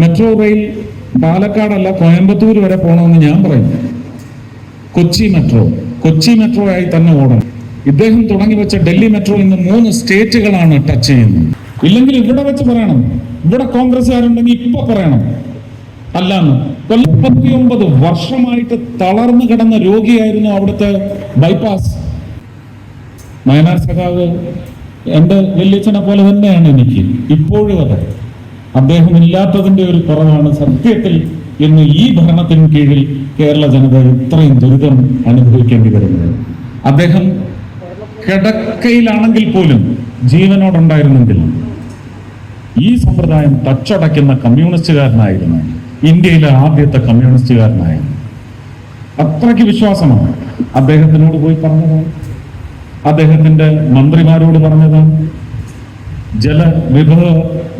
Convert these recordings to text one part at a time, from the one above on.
Metro rail പാലക്കാടല്ല Coimbatore വരെ പോകണമെന്ന് ഞാൻ പറയുന്നു കൊച്ചി മെട്രോ. കൊച്ചി മെട്രോ ആയി തന്നെ ഓടണം. ഇദ്ദേഹം തുടങ്ങി വെച്ച ഡൽഹി മെട്രോ ഇന്ന് മൂന്ന് സ്റ്റേറ്റുകളാണ് ടച്ച് ചെയ്യുന്നത്. ഇല്ലെങ്കിൽ ഇവിടെ വെച്ച് പറയണം. ഇവിടെ കോൺഗ്രസ്സുകാരുണ്ടെങ്കിൽ ഇപ്പൊ പറയണം. അല്ലാന്ന്. മുപ്പത്തിയൊമ്പത് വർഷമായിട്ട് തളർന്നു കിടന്ന രോഗിയായിരുന്നു അവിടുത്തെ ബൈപ്പാസ്. വയനാട് സഖാവ് എന്റെ വല്യച്ഛനെ പോലെ തന്നെയാണ് എനിക്ക് ഇപ്പോഴും അതെ. അദ്ദേഹം ഇല്ലാത്തതിന്റെ ഒരു കുറവാണ് സത്യത്തിൽ ഇന്ന് ഈ ഭരണത്തിന് കീഴിൽ കേരള ജനത ഇത്രയും ദുരിതം അനുഭവിക്കേണ്ടി വരുന്നത്. അദ്ദേഹം കിടക്കയിലാണെങ്കിൽ പോലും ജീവനോടുണ്ടായിരുന്നെങ്കിൽ ഈ സമ്പ്രദായം തച്ചടയ്ക്കുന്ന കമ്മ്യൂണിസ്റ്റുകാരനായിരുന്നു. ഇന്ത്യയിലെ ആദ്യത്തെ കമ്മ്യൂണിസ്റ്റുകാരനായിരുന്നു. അത്രയ്ക്ക് വിശ്വാസമാണ്. അദ്ദേഹത്തിനോട് പോയി പറഞ്ഞതാണ് അദ്ദേഹത്തിന്റെ മന്ത്രിമാരോട് പറഞ്ഞതാണ് ജലവിഭവ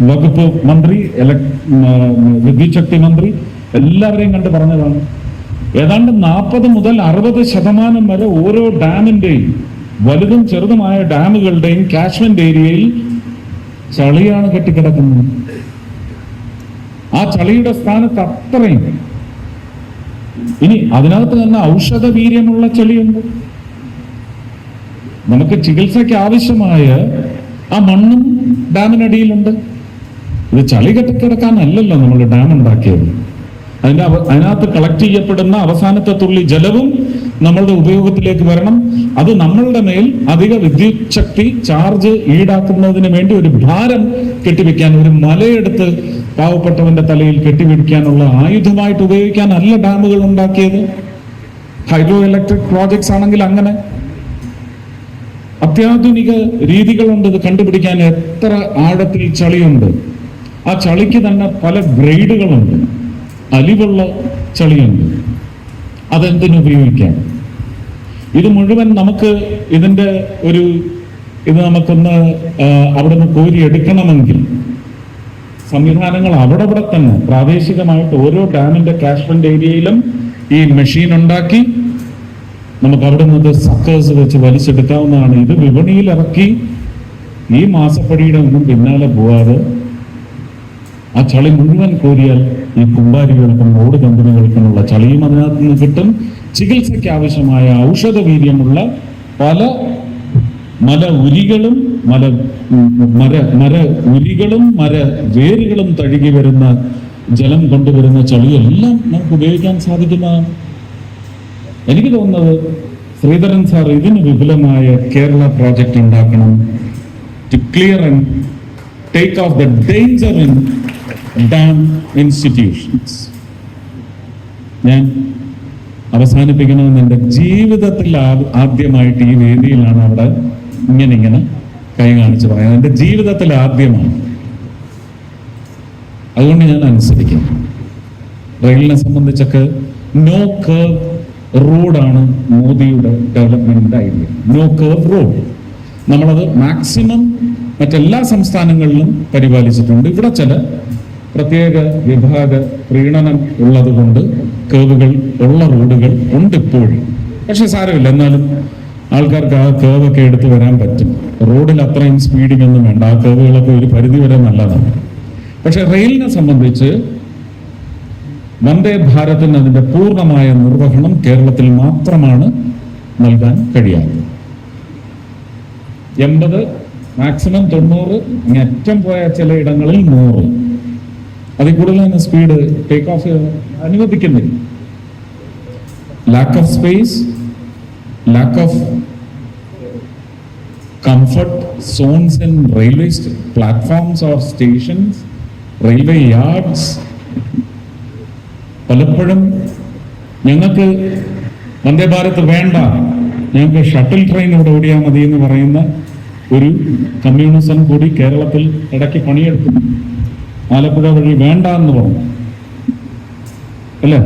വകുപ്പ് മന്ത്രി വിദ്യുച്ഛക്തി മന്ത്രി എല്ലാവരെയും കണ്ട് പറഞ്ഞതാണ്. ഏതാണ്ട് നാൽപ്പത് മുതൽ അറുപത് ശതമാനം വരെ ഓരോ ഡാമിന്റെയും വലുതും ചെറുതുമായ ഡാമുകളുടെയും കാഷ്മെന്റ് ഏരിയയിൽ ചളിയാണ് കെട്ടിക്കിടക്കുന്നത്. ആ ചളിയുടെ സ്ഥാനത്ത് അത്രയും. ഇനി അതിനകത്ത് തന്നെ ഔഷധ വീര്യമുള്ള ചെളിയുണ്ട്. നമുക്ക് ചികിത്സയ്ക്ക് ആവശ്യമായ ആ മണ്ണും ഡാമിനടിയിലുണ്ട്. ഇത് ചളി കെട്ടിക്കിടക്കാനല്ലല്ലോ നമ്മൾ ഡാം ഉണ്ടാക്കിയത്. അതിന്റെ അവ- അതിനകത്ത് കളക്ട് ചെയ്യപ്പെടുന്ന അവസാനത്തെ തുള്ളി ജലവും നമ്മളുടെ ഉപയോഗത്തിലേക്ക് വരണം. അത് നമ്മളുടെ മേൽ അധിക വിദ്യുത് ശക്തി ചാർജ് ഈടാക്കുന്നതിന് വേണ്ടി ഒരു ഭാരം കെട്ടിവെക്കാൻ ഒരു മലയെടുത്ത് പാവപ്പെട്ടവന്റെ തലയിൽ കെട്ടിവെക്കാനുള്ള ആയുധമായിട്ട് ഉപയോഗിക്കാനല്ല ഡാമുകൾ ഉണ്ടാക്കിയത്. ഹൈഡ്രോ ഇലക്ട്രിക് പ്രോജക്ട്സ് ആണെങ്കിൽ അങ്ങനെ. അത്യാധുനിക രീതികളുണ്ട് ഇത് കണ്ടുപിടിക്കാൻ. എത്ര ആഴത്തിൽ ചളിയുണ്ട്. ആ ചളിക്ക് തന്നെ പല ഗ്രേഡുകളുണ്ട്. അലിവുള്ള ചളിയുണ്ട്. അതെന്തിനു ഉപയോഗിക്കാം? ഇത് മുഴുവൻ നമുക്ക് ഇതിന്റെ ഒരു ഇത് നമുക്കൊന്ന് അവിടെ നിന്ന് കോരി എടുക്കണമെങ്കിൽ സംവിധാനങ്ങൾ അവിടെ ഇവിടെ തന്നെ പ്രാദേശികമായിട്ട് ഓരോ ഡാമിന്റെ കാഷ്മെന്റ് ഏരിയയിലും ഈ മെഷീൻ ഉണ്ടാക്കി നമുക്ക് അവിടെ നിന്ന് സക്കേഴ്സ് വെച്ച് വലിച്ചെടുക്കാവുന്നതാണ്. ഇത് വിപണിയിൽ ഇറക്കി ഈ മാസപ്പടിയുടെ ഒന്നും പിന്നാലെ പോവാതെ ആ ചളി മുഴുവൻ കോരിയാൽ ഈ കുമ്പാരികൾക്കും റോഡ് കമ്പനികൾക്കുമുള്ള ചളിയും അതിനകത്ത് നിന്ന് കിട്ടും. ചികിത്സയ്ക്ക് ആവശ്യമായ ഔഷധ വീര്യമുള്ള പല മല ഉരികളും മല മര മര ഉരികളും മര വേരുകളും തഴുകി വരുന്ന ജലം കൊണ്ടുവരുന്ന ചളിയെല്ലാം നമുക്ക് ഉപയോഗിക്കാൻ സാധിക്കുന്നതാണ് എനിക്ക് തോന്നുന്നത് ശ്രീധരൻ സാർ ഇതിന് വിപുലമായ കേരള പ്രോജക്റ്റ് ഉണ്ടാക്കണം. To clear and take off the danger in dam institutions ഞാൻ അവസാനിപ്പിക്കണമെന്ന് എന്റെ ജീവിതത്തിൽ ആദ്യമായിട്ട് ഈ വേദിയിലാണ് അവിടെ ഇങ്ങനെ ഇങ്ങനെ കൈ കാണിച്ച് പറയുന്നത്. എന്റെ ജീവിതത്തിൽ ആദ്യമാണ്. അതുകൊണ്ട് ഞാൻ അനുസരിക്കുന്നു. റെയിലിനെ സംബന്ധിച്ചൊക്കെ നോ കർവ് റോഡാണ് മോദിയുടെ development idea no curve road നമ്മളത് മാക്സിമം മറ്റെല്ലാ സംസ്ഥാനങ്ങളിലും പരിപാലിച്ചിട്ടുണ്ട്. ഇവിടെ ചില പ്രത്യേക വിഭാഗ പ്രീണനം ഉള്ളതുകൊണ്ട് കേവുകൾ ഉള്ള റോഡുകൾ ഉണ്ട് ഇപ്പോഴും പക്ഷെ സാരമില്ല എന്നാലും ആൾക്കാർക്ക് ആ കേവൊക്കെ എടുത്തു വരാൻ പറ്റും. റോഡിൽ അത്രയും സ്പീഡിംഗ് ഒന്നും വേണ്ട. ആ കേവുകളൊക്കെ ഒരു പരിധി വരെ നല്ലതാണ്. പക്ഷെ റെയിലിനെ സംബന്ധിച്ച് വന്ദേ ഭാരതിന് അതിന്റെ പൂർണമായ നിർവഹണം കേരളത്തിൽ മാത്രമാണ് നൽകാൻ കഴിയാത്തത്. എൺപത് മാക്സിമം തൊണ്ണൂറ് അങ്ങേറ്റം പോയ ചില ഇടങ്ങളിൽ നൂറ്. അതിൽ തന്നെ സ്പീഡ് ടേക്ക് ഓഫ് അനുവദിക്കുന്നില്ല. Lack of space lack of comfort zones in railway platforms or stations railway yards പലപ്പോഴും ഞങ്ങൾക്ക് വന്ദേ ഭാരത് വേണ്ട. ഞങ്ങൾക്ക് ഷട്ടിൽ ട്രെയിൻ ഇവിടെ ഓടിയാൽ മതി എന്ന് പറയുന്ന ഒരു കമ്മ്യൂണിസം കൂടി കേരളത്തിൽ ഇടയ്ക്ക് പണിയെടുത്തു ആലപ്പുഴ വഴി വേണ്ട എന്ന് പറഞ്ഞു. അല്ലേ?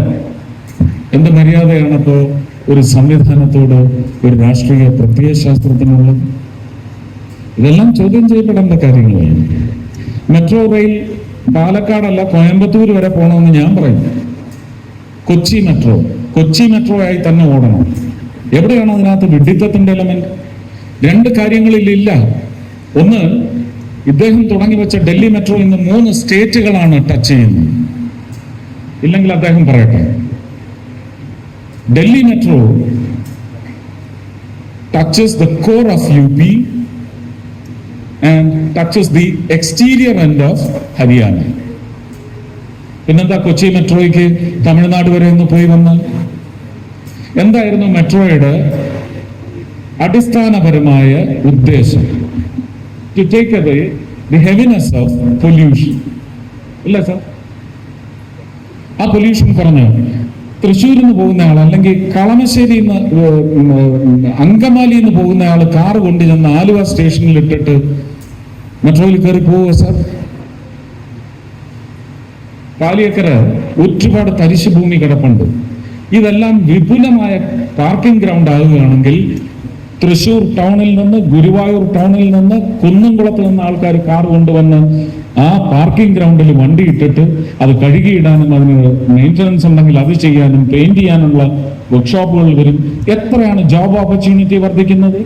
എന്ത് മര്യാദയാണ് ഇപ്പോൾ ഒരു സംവിധാനത്തോട് ഒരു രാഷ്ട്രീയ പ്രത്യയശാസ്ത്രത്തിനുള്ളത് ഇതെല്ലാം ചോദ്യം ചെയ്യപ്പെടേണ്ട കാര്യങ്ങളാണ്. മെട്രോ റെയിൽ പാലക്കാടല്ല കോയമ്പത്തൂർ വരെ പോകണമെന്ന് ഞാൻ പറയും. കൊച്ചി മെട്രോ. കൊച്ചി മെട്രോ ആയി തന്നെ ഓടണം. എവിടെയാണ് അതിനകത്ത് വിഡിത്തത്തിന്റെ എലമെന്റ് രണ്ട് കാര്യങ്ങളിൽ ഇല്ല ഒന്ന് ഇദ്ദേഹം തുടങ്ങി വെച്ച ഡൽഹി മെട്രോ ഇന്ന് മൂന്ന് സ്റ്റേറ്റുകളാണ് ടച്ച് ചെയ്യുന്നത്. ഇല്ലെങ്കിൽ അദ്ദേഹം പറയട്ടെ. Delhi metro touches the core of U P and touches the exterior end of Haryana പിന്നെന്താ കൊച്ചി മെട്രോയ്ക്ക് തമിഴ്നാട് വരെ ഒന്ന് പോയി വന്നാൽ? എന്തായിരുന്നു മെട്രോയുടെ അടിസ്ഥാനപരമായ ഉദ്ദേശം? To take away the heaviness of pollution. ഇല്ല സർ ആ പൊല്യൂഷൻ പറഞ്ഞു തൃശ്ശൂരിൽ നിന്ന് പോകുന്ന ആൾ അല്ലെങ്കിൽ കളമശ്ശേരിയിൽ നിന്ന് അങ്കമാലിയിൽ നിന്ന് പോകുന്ന ആൾ കാറ് കൊണ്ട് ചെന്ന് ആലുവ സ്റ്റേഷനിൽ ഇട്ടിട്ട് മെട്രോയിൽ കയറി പോവുക സർ പാലിയക്കര ഒരുപാട് തരിശ് ഭൂമി കിടപ്പുണ്ട്. ഇതെല്ലാം വിപുലമായ പാർക്കിംഗ് ഗ്രൗണ്ട് ആകുകയാണെങ്കിൽ തൃശൂർ ടൗണിൽ നിന്ന് ഗുരുവായൂർ ടൗണിൽ നിന്ന് കുന്നംകുളത്ത് നിന്ന് ആൾക്കാർ കാർ കൊണ്ടുവന്ന് ആ പാർക്കിംഗ് ഗ്രൗണ്ടിൽ വണ്ടി ഇട്ടിട്ട് അത് കഴുകിയിടാനും അതിന് മെയിന്റനൻസ് ഉണ്ടെങ്കിൽ അത് ചെയ്യാനും പെയിന്റ് ചെയ്യാനുള്ള വർക്ക്ഷോപ്പുകൾ വരും. എത്രയാണ് ജോബ് ഓപ്പർച്യൂണിറ്റി വർദ്ധിക്കുന്നത്?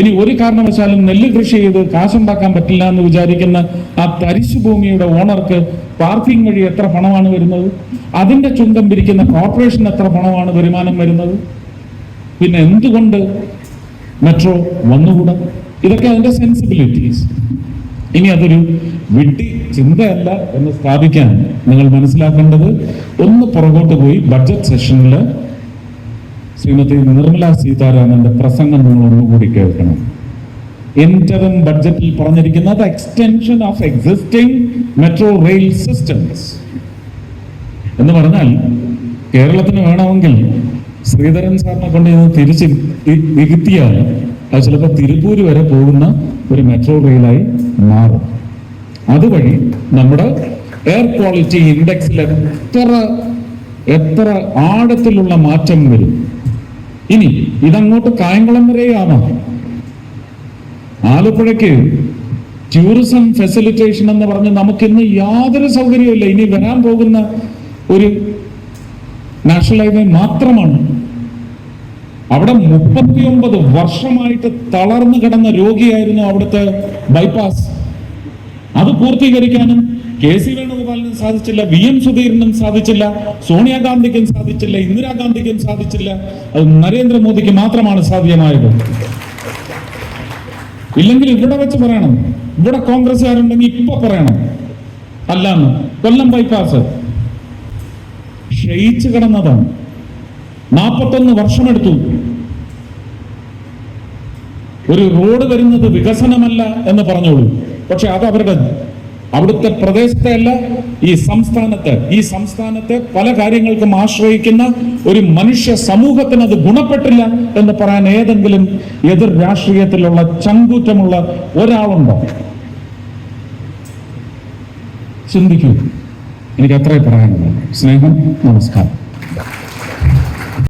ഇനി ഒരു കാരണവശാലും നെല്ല് കൃഷി ചെയ്ത് കാശുണ്ടാക്കാൻ പറ്റില്ല എന്ന് വിചാരിക്കുന്ന ആ തരിശു ഭൂമിയുടെ ഓണർക്ക് പാർക്കിംഗ് വഴി എത്ര പണമാണ് വരുന്നത്? അതിന്റെ ചുങ്കം പിരിക്കുന്ന കോർപ്പറേഷൻ എത്ര പണമാണ് വരുമാനം വരുന്നത്? പിന്നെ എന്തുകൊണ്ട് മെട്രോ വന്നുകൂടാ? ഇതൊക്കെ അതിന്റെ സെൻസിബിലിറ്റീസ് ഇനി അതൊരു വിഡ്ഢി ചിന്തയല്ല എന്ന് സ്ഥാപിക്കാൻ നിങ്ങൾ മനസ്സിലാക്കേണ്ടത് ഒന്ന് പുറകോട്ട് പോയി ബഡ്ജറ്റ് സെഷനിൽ ശ്രീമതി നിർമ്മല സീതാരാമന്റെ പ്രസംഗം നിങ്ങൾ ഒന്നുകൂടി കേൾക്കണം. ഇന്ററിം ബഡ്ജറ്റിൽ പറഞ്ഞിരിക്കുന്നത് extension of existing metro rail systems എന്ന് പറഞ്ഞാൽ കേരളത്തിന് വേണമെങ്കിൽ ശ്രീധരൻ സാറിനെ കൊണ്ട് ഞാൻ തിരിച്ച് വികുത്തിയാണ് അത് ചിലപ്പോൾ തിരുപ്പൂര് വരെ പോകുന്ന ഒരു മെട്രോ റെയിലായി മാറും. അതുവഴി നമ്മുടെ എയർ ക്വാളിറ്റി ഇൻഡെക്സിൽ എത്ര എത്ര ആഴത്തിലുള്ള മാറ്റം വരും. ഇനി ഇതങ്ങോട്ട് കായംകുളം വരെയാവാം ആലപ്പുഴയ്ക്ക് ടൂറിസം ഫെസിലിറ്റേഷൻ എന്ന് പറഞ്ഞ് നമുക്കിന്ന് യാതൊരു സൗകര്യമില്ല ഇനി വരാൻ പോകുന്ന ഒരു നാഷണൽ ഹൈവേ മാത്രമാണ്. അവിടെ മുപ്പത്തിയൊമ്പത് വർഷമായിട്ട് തളർന്നു കിടന്ന രോഗിയായിരുന്നു അവിടുത്തെ ബൈപ്പാസ് അത് പൂർത്തീകരിക്കാനും കെ സി വേണുഗോപാലിനും സാധിച്ചില്ല വി എം സുധീരനും സാധിച്ചില്ല സോണിയാഗാന്ധിക്കും സാധിച്ചില്ല ഇന്ദിരാഗാന്ധിക്കും സാധിച്ചില്ല. അത് നരേന്ദ്രമോദിക്ക് മാത്രമാണ് സാധ്യമായത്. ഇല്ലെങ്കിൽ ഇവിടെ വെച്ച് പറയണം. ഇവിടെ കോൺഗ്രസ്സുകാരുണ്ടെങ്കിൽ ഇപ്പൊ പറയണം. അല്ലാന്ന് കൊല്ലം ബൈപ്പാസ് ക്ഷയിച്ചു കിടന്നതാണ് നാൽപ്പത്തൊന്ന് വർഷമെടുത്തു. ഒരു റോഡ് വരുന്നത് വികസനമല്ല എന്ന് പറഞ്ഞോളൂ. പക്ഷെ അത് അവരുടെ അവിടുത്തെ പ്രദേശത്തെ അല്ല ഈ സംസ്ഥാനത്തെ. ഈ സംസ്ഥാനത്തെ പല കാര്യങ്ങൾക്കും ആശ്രയിക്കുന്ന ഒരു മനുഷ്യ സമൂഹത്തിന് അത് ഗുണപ്പെട്ടില്ല എന്ന് പറയാൻ ഏതെങ്കിലും എതിർ രാഷ്ട്രീയത്തിലുള്ള ചങ്കൂറ്റമുള്ള ഒരാളുണ്ടോ? ചിന്തിക്കൂ. എനിക്ക് അത്രേ പറയാനുള്ളൂ. സ്നേഹം നമസ്കാരം.